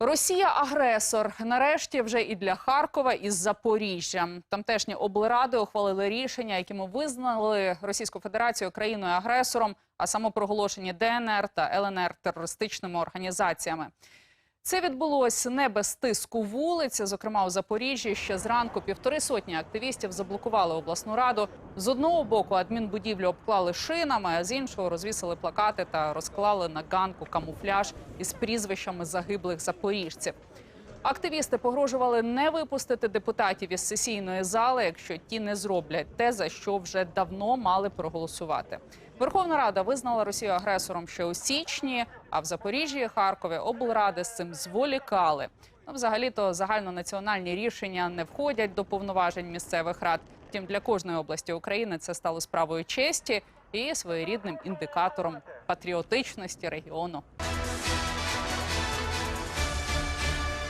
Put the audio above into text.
Росія агресор. Нарешті вже і для Харкова, і з Запоріжжя. Тамтешні облради ухвалили рішення, якими визнали Російську Федерацію країною агресором, а самопроголошені ДНР та ЛНР терористичними організаціями. Це відбулось не без тиску вулиць. Зокрема, у Запоріжжі ще зранку півтори сотні активістів заблокували обласну раду. З одного боку адмінбудівлю обклали шинами, а з іншого розвісили плакати та розклали на ганку камуфляж із прізвищами загиблих запоріжців. Активісти погрожували не випустити депутатів із сесійної зали, якщо ті не зроблять те, за що вже давно мали проголосувати. Верховна Рада визнала Росію агресором ще у січні, а в Запоріжжі і Харкові облради з цим зволікали. Ну, взагалі-то загальнонаціональні рішення не входять до повноважень місцевих рад. Втім, для кожної області України це стало справою честі і своєрідним індикатором патріотичності регіону.